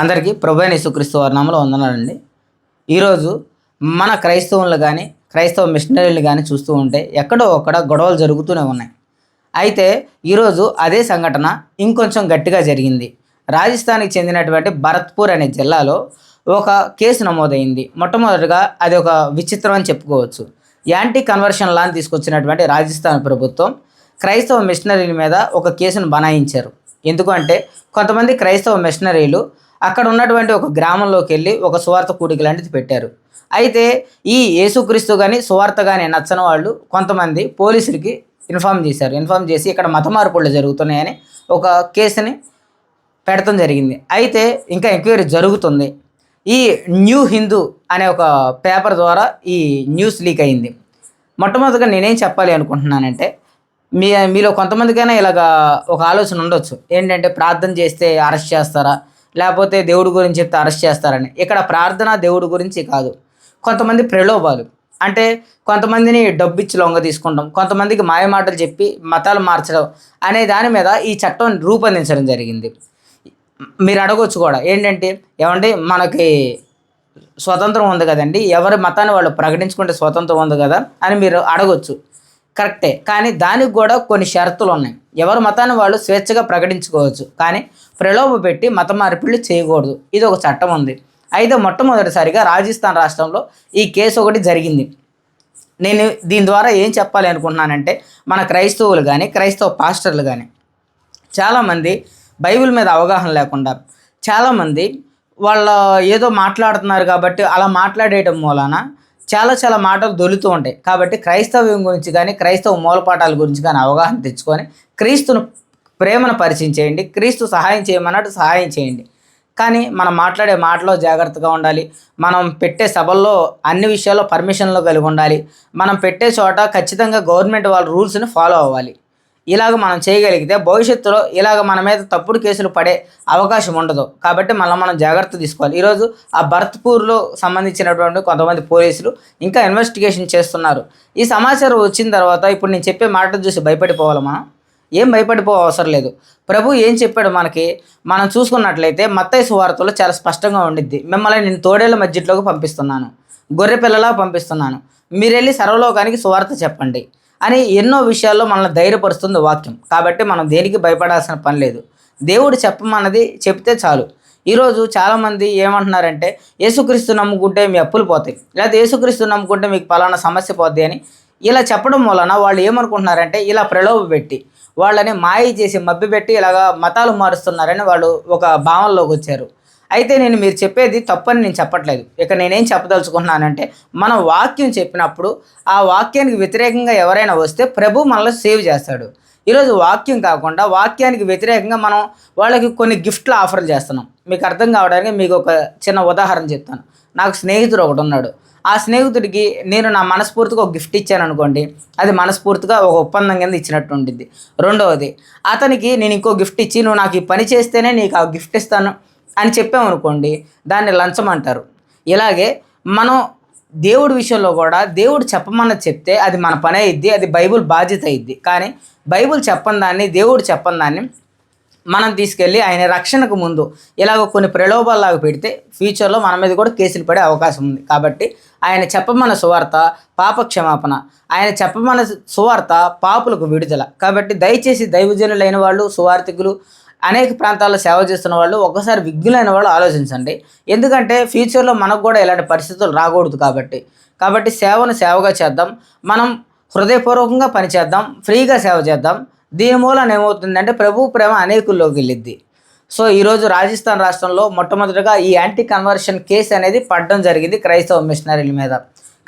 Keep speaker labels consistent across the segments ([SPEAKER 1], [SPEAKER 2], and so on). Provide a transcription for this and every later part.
[SPEAKER 1] అందరికీ ప్రభు యేసుక్రీస్తు వారి నామలో వందనాలండి. ఈరోజు మన క్రైస్తవులు కానీ క్రైస్తవ మిషనరీలు కానీ చూస్తూ ఉంటే ఎక్కడో ఒక్కడ గొడవలు జరుగుతూనే ఉన్నాయి. అయితే ఈరోజు అదే సంఘటన ఇంకొంచెం గట్టిగా జరిగింది. రాజస్థాన్కి చెందినటువంటి భరత్పూర్ అనే జిల్లాలో ఒక కేసు నమోదైంది. మొట్టమొదటిగా అది ఒక విచిత్రం అని చెప్పుకోవచ్చు. యాంటీ కన్వర్షన్ లాన్ తీసుకొచ్చినటువంటి రాజస్థాన్ ప్రభుత్వం క్రైస్తవ మిషనరీల మీద ఒక కేసును బనాయించారు. ఎందుకంటే కొంతమంది క్రైస్తవ మిషనరీలు అక్కడ ఉన్నటువంటి ఒక గ్రామంలోకి వెళ్ళి ఒక సువార్త కూడిక లాంటిది పెట్టారు. అయితే ఈ యేసుక్రీస్తు కానీ సువార్త కానీ నచ్చని వాళ్ళు కొంతమంది పోలీసులకి ఇన్ఫామ్ చేశారు. ఇన్ఫామ్ చేసి ఇక్కడ మత మార్పులు జరుగుతున్నాయని ఒక కేసుని పెడతం జరిగింది. అయితే ఇంకా ఎంక్వైరీ జరుగుతుంది. ఈ న్యూ హిందూ అనే ఒక పేపర్ ద్వారా ఈ న్యూస్ లీక్ అయింది. మొట్టమొదటిగా నేనేం చెప్పాలి అనుకుంటున్నానంటే మీ మీలో కొంతమందికైనా ఇలాగా ఒక ఆలోచన ఉండొచ్చు. ఏంటంటే ప్రార్థన చేస్తే అరెస్ట్ చేస్తారా? లేకపోతే దేవుడి గురించి చెప్తే అరెస్ట్ చేస్తారని. ఇక్కడ ప్రార్థన దేవుడి గురించి కాదు. కొంతమంది ప్రలోభాలు. అంటే కొంతమందిని డబ్బు ఇచ్చి లొంగ తీసుకుంటాం. కొంతమందికి మాయమాటలు చెప్పి మతాలు మార్చడం అనే దాని మీద ఈ చట్టం రూపొందించడం జరిగింది. మీరు అడగొచ్చు కూడా. ఏంటంటే ఏమంటే మనకి స్వతంత్రం ఉంది కదండి. ఎవరి మతాన్ని వాళ్ళు ప్రకటించుకుంటే స్వతంత్రం ఉంది కదా అని మీరు అడగొచ్చు. కరెక్టే. కానీ దానికి కూడా కొన్ని షరతులు ఉన్నాయి. ఎవరి మతాన్ని వాళ్ళు స్వేచ్ఛగా ప్రకటించుకోవచ్చు. కానీ ప్రలోభ పెట్టి మత మార్పిళ్ళు చేయకూడదు. ఇది ఒక చట్టం ఉంది. అయితే మొట్టమొదటిసారిగా రాజస్థాన్ రాష్ట్రంలో ఈ కేసు ఒకటి జరిగింది. నేను దీని ద్వారా ఏం చెప్పాలి అనుకుంటున్నానంటే మన క్రైస్తవులు కానీ క్రైస్తవ పాస్టర్లు కానీ చాలామంది బైబిల్ మీద అవగాహన లేకుండా చాలామంది వాళ్ళ ఏదో మాట్లాడుతున్నారు కాబట్టి అలా మాట్లాడేయటం మూలాన చాలా చాలా మాటలు దొలుతూ ఉంటాయి. కాబట్టి క్రైస్తవ్యం గురించి కానీ క్రైస్తవ మూలపాఠాల గురించి కానీ అవగాహన తెచ్చుకొని క్రీస్తును ప్రేమను పరిచయం చేయండి క్రీస్తు సహాయం చేయమన్నట్టు సహాయం చేయండి. కానీ మనం మాట్లాడే మాటలో జాగ్రత్తగా ఉండాలి. మనం పెట్టే సభల్లో అన్ని విషయాల్లో పర్మిషన్లు కలిగి ఉండాలి. మనం పెట్టే చోట ఖచ్చితంగా గవర్నమెంట్ వాళ్ళ రూల్స్ని ఫాలో అవ్వాలి. ఇలాగ మనం చేయగలిగితే భవిష్యత్తులో ఇలాగ మన మీద తప్పుడు కేసులు పడే అవకాశం ఉండదు. కాబట్టి మనం మనం జాగ్రత్త తీసుకోవాలి. ఈరోజు ఆ భరత్పూర్లో సంబంధించినటువంటి కొంతమంది పోలీసులు ఇంకా ఇన్వెస్టిగేషన్ చేస్తున్నారు. ఈ సమాచారం వచ్చిన తర్వాత ఇప్పుడు నేను చెప్పే మాట చూసి భయపడిపోవాలి మనం. ఏం భయపడిపో అవసరం లేదు. ప్రభు ఏం చెప్పాడు మనకి? మనం చూసుకున్నట్లయితే మత్తయ్య సువార్తలో చాలా స్పష్టంగా ఉండిద్ది. మిమ్మల్ని నేను తోడేళ్ళ మధ్యలోకి పంపిస్తున్నాను. గొర్రె పిల్లలా పంపిస్తున్నాను. మీరు వెళ్ళి సర్వలోకానికి సువార్త చెప్పండి. అని ఎన్నో విషయాల్లో మనల్ని ధైర్యపరుస్తుంది వాక్యం. కాబట్టి మనం దేనికి భయపడాల్సిన పని లేదు. దేవుడు చెప్పమన్నది చెప్తే చాలు. ఈరోజు చాలామంది ఏమంటున్నారంటే యేసుక్రీస్తు నమ్ముకుంటే మీ అప్పులు పోతాయి. లేకపోతే యేసుక్రీస్తు నమ్ముకుంటే మీకు పలానా సమస్య పోద్ది అని ఇలా చెప్పడం వలన వాళ్ళు ఏమనుకుంటున్నారంటే ఇలా ప్రలోభ పెట్టి వాళ్ళని మాయ చేసి మభ్యపెట్టి ఇలాగా మతాలు మారుస్తున్నారని వాళ్ళు ఒక భావనలోకి వచ్చారు. అయితే నేను మీరు చెప్పేది తప్పని నేను చెప్పట్లేదు. ఇక నేనేం చెప్పదలుచుకున్నానంటే మనం వాక్యం చెప్పినప్పుడు ఆ వాక్యానికి వ్యతిరేకంగా ఎవరైనా వస్తే ప్రభు మనల్ని సేవ్ చేస్తాడు. ఈరోజు వాక్యం కాకుండా వాక్యానికి వ్యతిరేకంగా మనం వాళ్ళకి కొన్ని గిఫ్ట్లు ఆఫర్లు చేస్తున్నాం. మీకు అర్థం కావడానికి మీకు ఒక చిన్న ఉదాహరణ చెప్తాను. నాకు స్నేహితుడు ఒకటి ఉన్నాడు. ఆ స్నేహితుడికి నేను నా మనస్ఫూర్తిగా ఒక గిఫ్ట్ ఇచ్చాను అనుకోండి అది మనస్ఫూర్తిగా ఒక ఒప్పందం కింద ఇచ్చినట్టు ఉంటుంది రెండవది అతనికి నేను ఇంకో గిఫ్ట్ ఇచ్చి నువ్వు నాకు ఈ పని చేస్తేనే నీకు ఆ గిఫ్ట్ ఇస్తాను. అని చెప్పామనుకోండి దాన్ని లంచం అంటారు ఇలాగే మనం దేవుడి విషయంలో కూడా దేవుడు చెప్పమన్నది చెప్తే అది మన పని అయిద్ది అది బైబుల్ బాధ్యత అయ్యిద్ది కానీ బైబుల్ చెప్పని దాన్ని దేవుడు చెప్పని దాన్ని మనం తీసుకెళ్ళి ఆయన రక్షణకు ముందు ఇలాగ కొన్ని ప్రలోభాలాగా పెడితే ఫ్యూచర్లో మన మీద కూడా కేసులు పడే అవకాశం ఉంది. కాబట్టి ఆయన చెప్పమన్న సువార్త పాప క్షమాపణ ఆయన చెప్పమన్న సువార్త పాపులకు విడుదల. కాబట్టి దయచేసి దైవజనులైన వాళ్ళు సువార్థికులు అనేక ప్రాంతాల్లో సేవ చేస్తున్న వాళ్ళు ఒకసారి విజ్ఞులైన వాళ్ళు ఆలోచించండి. ఎందుకంటే ఫ్యూచర్లో మనకు కూడా ఇలాంటి పరిస్థితులు రాకూడదు కాబట్టి. కాబట్టి సేవను సేవగా చేద్దాం. మనం హృదయపూర్వకంగా పనిచేద్దాం ఫ్రీగా సేవ చేద్దాం. దీని మూలన ఏమవుతుందంటే ప్రభు ప్రేమ అనేకుల్లోకి వెళ్ళిద్ది. సో ఈరోజు రాజస్థాన్ రాష్ట్రంలో మొట్టమొదటిగా ఈ యాంటీ కన్వర్షన్ కేసు అనేది పడడం జరిగింది క్రైస్తవ మిషనరీల మీద.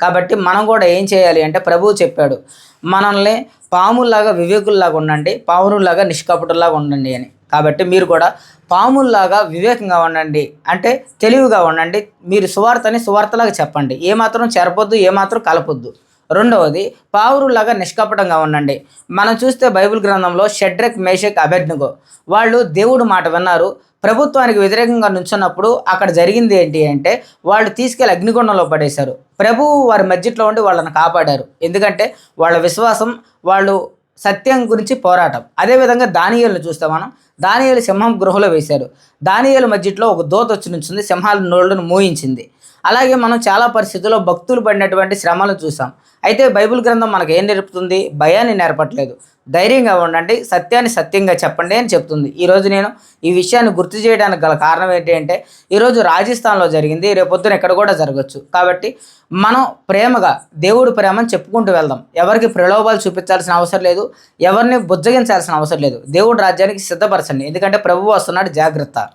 [SPEAKER 1] కాబట్టి మనం కూడా ఏం చేయాలి అంటే ప్రభువు చెప్పాడు. మనల్ని పాముల్లాగా వివేకుల్లాగా ఉండండి పావునుల్లాగా నిష్కపటుల్లాగా ఉండండి అని. కాబట్టి మీరు కూడా పాముల్లాగా వివేకంగా ఉండండి అంటే తెలివిగా ఉండండి మీరు సువార్తని సువార్తలాగా చెప్పండి. ఏమాత్రం చెరపొద్దు ఏమాత్రం కలపొద్దు. రెండవది పావురులాగా నిష్కపటంగా ఉండండి. మనం చూస్తే బైబిల్ గ్రంథంలో షడ్రక్ మేషక్ అభెజ్ఞగో వాళ్ళు దేవుడు మాట విన్నారు. ప్రభుత్వానికి వ్యతిరేకంగా నుంచున్నప్పుడు అక్కడ జరిగింది ఏంటి అంటే వాళ్ళు తీసుకెళ్ళి అగ్నిగుండంలో పడేశారు. ప్రభువు వారి మధ్యలో ఉండి వాళ్ళని కాపాడారు. ఎందుకంటే వాళ్ళ విశ్వాసం వాళ్ళు సత్యం గురించి పోరాటం. అదేవిధంగా దానియాలను చూస్తే మనం దానియాలు సింహం గృహలో వేశారు. దానియాల మధ్యలో ఒక దోత వచ్చి నుంచింది సింహాల నోళ్ళను మూయించింది. అలాగే మనం చాలా పరిస్థితుల్లో భక్తులు పడినటువంటి శ్రమలు చూసాం. అయితే బైబిల్ గ్రంథం మనకు ఏం నేర్పుతుంది? భయాన్ని నేర్పట్లేదు. ధైర్యంగా ఉండండి. సత్యాన్ని సత్యంగా చెప్పండి అని చెప్తుంది. ఈరోజు నేను ఈ విషయాన్ని గుర్తు చేయడానికి గల కారణం ఏంటి అంటే ఈరోజు రాజస్థాన్లో జరిగింది. రేపొద్దున ఎక్కడ కూడా జరగచ్చు. కాబట్టి మనం ప్రేమగా దేవుడు ప్రేమని చెప్పుకుంటూ వెళ్దాం. ఎవరికి ప్రలోభాలు చూపించాల్సిన అవసరం లేదు. ఎవరిని బుజ్జగించాల్సిన అవసరం లేదు. దేవుడు రాజ్యానికి సిద్ధపరచండి. ఎందుకంటే ప్రభువు వస్తున్నాడు జాగ్రత్త.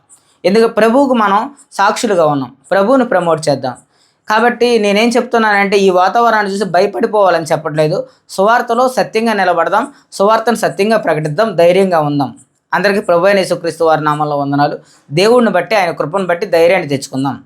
[SPEAKER 1] ఎందుకంటే ప్రభువుకు మనం సాక్షులుగా ఉన్నాం. ప్రభువుని ప్రమోట్ చేద్దాం. కాబట్టి నేనేం చెప్తున్నానంటే ఈ వాతావరణాన్ని చూసి భయపడిపోవాలని చెప్పట్లేదు. సువార్తలో సత్యంగా నిలబడదాం. సువార్తను సత్యంగా ప్రకటిద్దాం. ధైర్యంగా ఉందాం. అందరికీ ప్రభు అయిన యేసుక్రీస్తు వారి నామంలో వందనాలు. దేవుడిని బట్టి ఆయన కృపను బట్టి ధైర్యాన్ని తెచ్చుకుందాం.